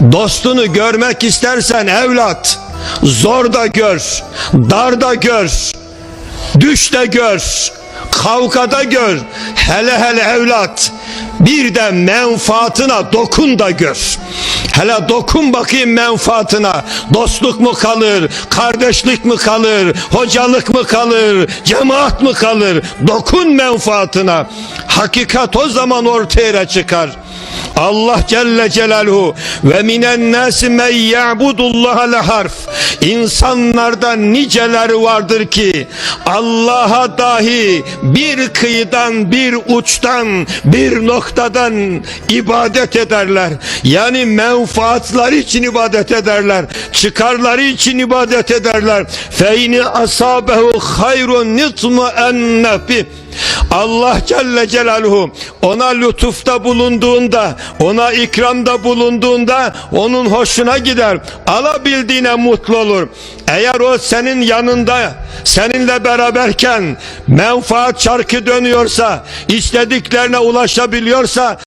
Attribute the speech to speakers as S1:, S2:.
S1: Dostunu görmek istersen evlat, zor da gör, dar da gör, düş de gör, kavgada gör, hele hele evlat, bir de menfaatına dokun da gör. Hele dokun bakayım menfaatına. Dostluk mu kalır, kardeşlik mi kalır, hocalık mı kalır, cemaat mı kalır? Dokun menfaatına. Hakikat o zaman ortaya çıkar. Allah Celle Celaluhu ve minen nasi men ya'budullaha la harf. İnsanlarda niceleri vardır ki Allah'a dahi bir kıyıdan bir uçtan bir noktadan ibadet ederler. Yani menfaatları için ibadet ederler. Çıkarları için ibadet ederler. Fe ini asabehu hayrun nitmu ennefih. Allah Celle Celaluhu ona lütufta bulunduğunda, ona ikramda bulunduğunda onun hoşuna gider. Alabildiğine mutlu olur. Eğer o senin yanında, seninle beraberken menfaat çarkı dönüyorsa, istediklerine ulaşabiliyorsa